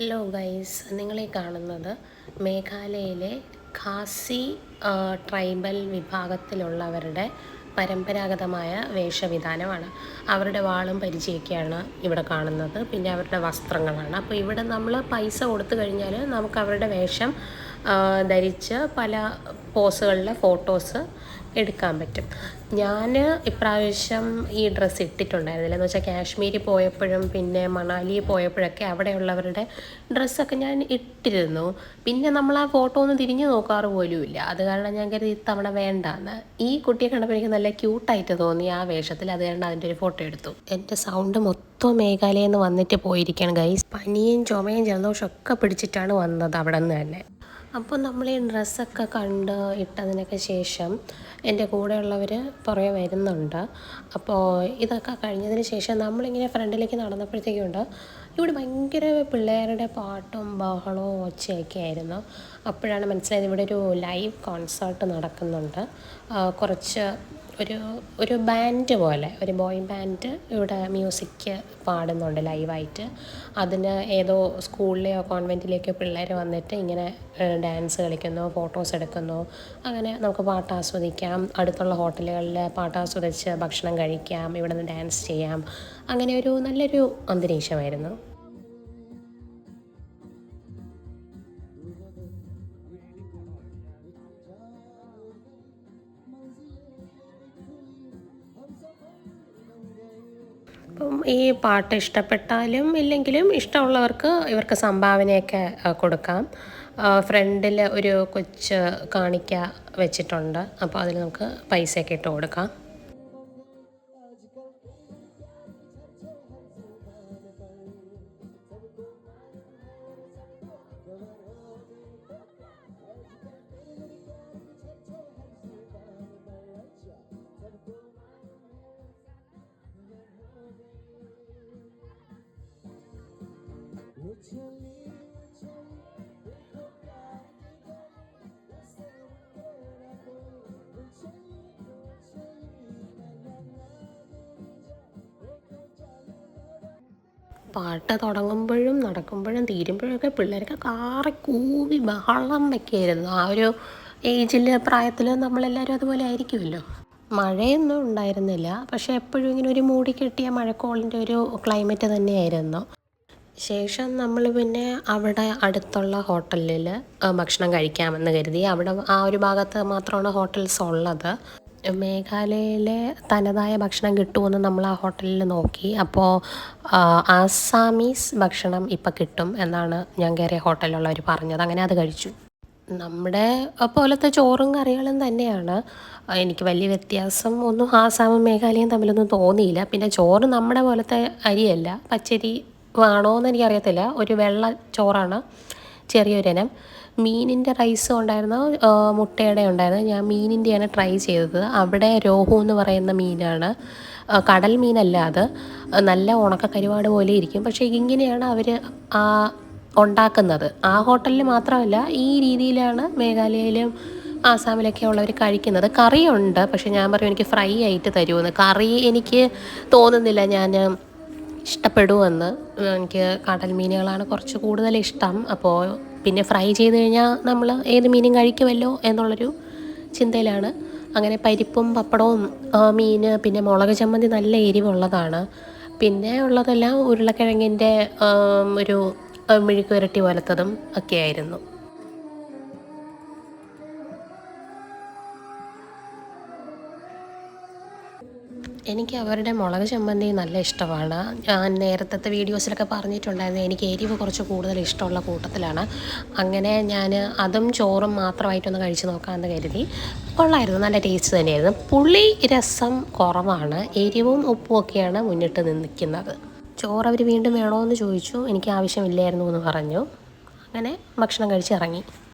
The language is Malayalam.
ഹലോ ഗൈസ് നിങ്ങളെ കാണുന്നത് മേഘാലയയിലെ ഖാസി ട്രൈബൽ വിഭാഗത്തിലുള്ളവരുടെ പരമ്പരാഗതമായ വേഷവിധാനമാണ്. അവരുടെ വാളും പരിചയമൊക്കെയാണ് ഇവിടെ കാണുന്നത്. പിന്നെ അവരുടെ വസ്ത്രങ്ങളാണ്. അപ്പോൾ ഇവിടെ നമ്മൾ പൈസ കൊടുത്തു കഴിഞ്ഞാൽ നമുക്ക് അവരുടെ വേഷം ധരിച്ച് പല പോസുകളിലെ ഫോട്ടോസ് എടുക്കാൻ പറ്റും. ഞാൻ ഇപ്രാവശ്യം ഈ ഡ്രസ്സ് ഇട്ടിട്ടുണ്ടായിരുന്നില്ല. എന്ന് വെച്ചാൽ കാശ്മീരിൽ പോയപ്പോഴും പിന്നെ മണാലി പോയപ്പോഴൊക്കെ അവിടെയുള്ളവരുടെ ഡ്രസ്സൊക്കെ ഞാൻ ഇട്ടിരുന്നു. പിന്നെ നമ്മൾ ആ ഫോട്ടോ ഒന്ന് തിരിഞ്ഞു നോക്കാറ് പോലും ഇല്ല അത് കാരണം ഞാൻ കരുതി ഇത്തവണ വേണ്ടാന്ന്. ഈ കുട്ടിയെ കണ്ടപ്പോൾ എനിക്ക് നല്ല ക്യൂട്ടായിട്ട് തോന്നി ആ വേഷത്തിൽ. അത് കാരണം അതിന്റെ ഒരു ഫോട്ടോ എടുത്തു. എന്റെ സൗണ്ട് മൊത്തം മേഘാലയെന്ന് വന്നിട്ട് പോയിരിക്കുകയാണ് ഗൈസ് പനിയും ചുമയും ജലദോഷമൊക്കെ പിടിച്ചിട്ടാണ് വന്നത് അവിടെ നിന്ന് തന്നെ. അപ്പോൾ നമ്മൾ ഈ ഡ്രസ്സൊക്കെ കണ്ട് ഇട്ടതിനൊക്കെ ശേഷം എന്റെ കൂടെയുള്ളവർ പുറകെ വരുന്നുണ്ട്. അപ്പോൾ ഇതൊക്കെ കഴിഞ്ഞതിന് ശേഷം നമ്മളിങ്ങനെ ഫ്രണ്ടിലേക്ക് നടന്നപ്പോഴത്തേക്കുണ്ട് ഇവിടെ ഭയങ്കര പിള്ളേരുടെ പാട്ടും ബഹളവും ഒച്ചയൊക്കെ ആയിരുന്നു. അപ്പോഴാണ് മനസ്സിലായത് ഇവിടെ ഒരു ലൈവ് കോൺസേർട്ട് നടക്കുന്നുണ്ട്. കുറച്ച് ഒരു ഒരു ബാൻഡ് പോലെ ഒരു ബോയ് ബാൻഡ് ഇവിടെ മ്യൂസിക് പാടുന്നുണ്ട് ലൈവായിട്ട് അതിന് ഏതോ സ്കൂളിലെയോ കോൺവെന്റിലേക്കോ പിള്ളേർ വന്നിട്ട് ഇങ്ങനെ ഡാൻസ് കളിക്കുന്നു ഫോട്ടോസ് എടുക്കുന്നു. അങ്ങനെ നമുക്ക് പാട്ട് ആസ്വദിക്കാം അടുത്തുള്ള ഹോട്ടലുകളിൽ പാട്ട് ആസ്വദിച്ച് ഭക്ഷണം കഴിക്കാം. ഇവിടെ നിന്ന് ഡാൻസ് ചെയ്യാം. അങ്ങനെ ഒരു നല്ലൊരു അന്തരീക്ഷമായിരുന്നു. ഈ പാട്ട് ഇഷ്ടപ്പെട്ടാലും ഇല്ലെങ്കിലും ഇഷ്ടമുള്ളവർക്ക് ഇവർക്ക് സംഭാവനയൊക്കെ കൊടുക്കാം. ഫ്രണ്ടിൽ ഒരു കൊച്ച് കാണിക്ക വെച്ചിട്ടുണ്ട്. അപ്പോൾ അതിൽ നമുക്ക് പൈസയൊക്കെ ഇട്ട് കൊടുക്കാം. പാട്ട് തുടങ്ങുമ്പോഴും നടക്കുമ്പോഴും തീരുമ്പോഴൊക്കെ പിള്ളേരൊക്കെ കാറി കൂവി ബഹളം വയ്ക്കുമായിരുന്നു ആ ഒരു ഏജിൽ പ്രായത്തിൽ നമ്മളെല്ലാവരും അതുപോലെ ആയിരിക്കുമല്ലോ. മഴയൊന്നും ഉണ്ടായിരുന്നില്ല. പക്ഷേ എപ്പോഴും ഇങ്ങനെ ഒരു മൂടി കെട്ടിയ മഴക്കോളിന്റെ ഒരു ക്ലൈമറ്റ് തന്നെയായിരുന്നു. ശേഷം നമ്മൾ പിന്നെ അവിടെ അടുത്തുള്ള ഹോട്ടലിൽ ഭക്ഷണം കഴിക്കാമെന്ന് കരുതി. അവിടെ ആ ഒരു ഭാഗത്ത് മാത്രമാണ് ഹോട്ടൽസ് ഉള്ളത്. മേഘാലയയിലെ തനതായ ഭക്ഷണം കിട്ടുമെന്ന് നമ്മൾ ആ ഹോട്ടലിൽ നോക്കി. അപ്പോൾ ആസാമീസ് ഭക്ഷണം ഇപ്പം കിട്ടും എന്നാണ് ഞാൻ കയറിയ ഹോട്ടലിലുള്ളവർ പറഞ്ഞത്. അങ്ങനെ അത് കഴിച്ചു. നമ്മുടെ പോലത്തെ ചോറും കറികളും തന്നെയാണ്. എനിക്ക് വലിയ വ്യത്യാസം ഒന്നും ആസാമും മേഘാലയയും തമ്മിലൊന്നും തോന്നിയില്ല. പിന്നെ ചോറ് നമ്മുടെ പോലത്തെ അരിയല്ല. പച്ചരി ആണോ എന്ന് എനിക്കറിയത്തില്ല. ഒരു വെള്ള ചോറാണ്. ചെറിയൊരിനം മീനിന്റെ റൈസും ഉണ്ടായിരുന്നു മുട്ടയുടെ ഉണ്ടായിരുന്നു ഞാൻ മീനിന്റെയാണ് ട്രൈ ചെയ്തത്. അവിടെ രോഹു എന്ന് പറയുന്ന മീനാണ്. കടൽ മീനല്ല അത്. നല്ല ഉണക്ക കരുവാട് പോലെ ഇരിക്കും. പക്ഷേ ഇങ്ങനെയാണ് അവർ ആ ഉണ്ടാക്കുന്നത്. ആ ഹോട്ടലിൽ മാത്രമല്ല ഈ രീതിയിലാണ് മേഘാലയയിലും ആസാമിലൊക്കെ ഉള്ളവർ കഴിക്കുന്നത്. കറിയുണ്ട് പക്ഷേ ഞാൻ പറയും എനിക്ക് ഫ്രൈ ആയിട്ട് തരുമെന്ന് കറി എനിക്ക് തോന്നുന്നില്ല. ഞാൻ ഇഷ്ടപ്പെടുമെന്ന് എനിക്ക് കടൽ മീനുകളാണ് കുറച്ച് കൂടുതൽ ഇഷ്ടം. അപ്പോൾ പിന്നെ ഫ്രൈ ചെയ്ത് കഴിഞ്ഞാൽ നമ്മൾ ഏത് മീനും കഴിക്കുമല്ലോ എന്നുള്ളൊരു ചിന്തയിലാണ്. അങ്ങനെ പരിപ്പും പപ്പടവും മീൻ പിന്നെ മുളക് ചമ്മന്തി നല്ല എരിവുള്ളതാണ്. പിന്നെ ഉള്ളതെല്ലാം ഉരുളക്കിഴങ്ങിന്റെ ഒരു ആ, മെഴുക്ക് ഇരട്ടി പോലത്തതും ഒക്കെ ആയിരുന്നു. എനിക്ക് അവരുടെ മുളക് ചമ്മന്തി നല്ല ഇഷ്ടമാണ്. ഞാൻ നേരത്തെ വീഡിയോസിലൊക്കെ പറഞ്ഞിട്ടുണ്ടായിരുന്നു എനിക്ക് എരിവ് കുറച്ച് കൂടുതൽ ഇഷ്ടമുള്ള കൂട്ടത്തിലാണ്. അങ്ങനെ ഞാൻ അതും ചോറും മാത്രമായിട്ടൊന്ന് കഴിച്ച് നോക്കാമെന്ന് കരുതി. കൊള്ളായിരുന്നു നല്ല ടേസ്റ്റ് തന്നെയായിരുന്നു. പുളി രസം കുറവാണ് എരിവും ഉപ്പും ഒക്കെയാണ് മുന്നിട്ട് നിൽക്കുന്നത്. ചോറ് അവർ വീണ്ടും വേണമെന്ന് ചോദിച്ചു എനിക്ക് ആവശ്യമില്ലായിരുന്നു എന്ന് പറഞ്ഞു. അങ്ങനെ ഭക്ഷണം കഴിച്ച് ഇറങ്ങി